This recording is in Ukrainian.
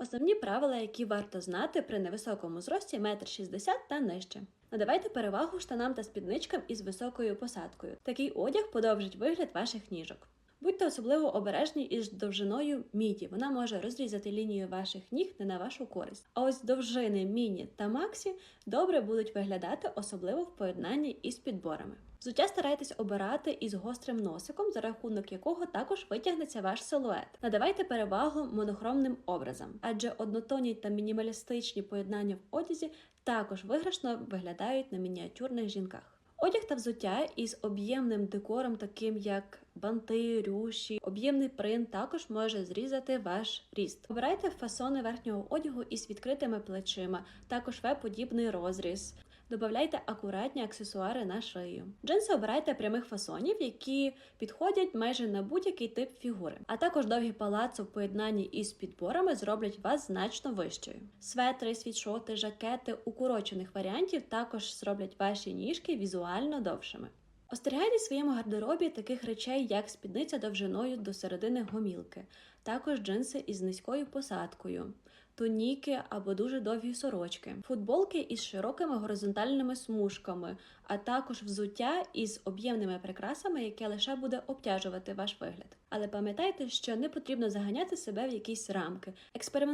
Основні правила, які варто знати при невисокому зрості 1,60 м та нижче. Надавайте перевагу штанам та спідничкам із високою посадкою. Такий одяг подовжить вигляд ваших ніжок. Будьте особливо обережні із довжиною міді. Вона може розрізати лінію ваших ніг не на вашу користь. А ось довжини міні та максі добре будуть виглядати, особливо в поєднанні із підборами. Взуття старайтесь обирати із гострим носиком, за рахунок якого також витягнеться ваш силует. Надавайте перевагу монохромним образам, адже однотонні та мінімалістичні поєднання в одязі також виграшно виглядають на мініатюрних жінках. Одяг та взуття із об'ємним декором, таким як банти, рюші, об'ємний принт, також може зрізати ваш ріст. Обирайте фасони верхнього одягу із відкритими плечима, також веб-подібний розріз. Добавляйте акуратні аксесуари на шию. Джинси обирайте прямих фасонів, які підходять майже на будь-який тип фігури. А також довгі палаци в поєднанні із підборами зроблять вас значно вищою. Светри, світшоти, жакети укорочених варіантів також зроблять ваші ніжки візуально довшими. Остерігайте в своєму гардеробі таких речей, як спідниця довжиною до середини гомілки, також джинси із низькою посадкою, тоніки або дуже довгі сорочки, футболки із широкими горизонтальними смужками, а також взуття із об'ємними прикрасами, яке лише буде обтяжувати ваш вигляд. Але пам'ятайте, що не потрібно заганяти себе в якісь рамки. Експериментуйте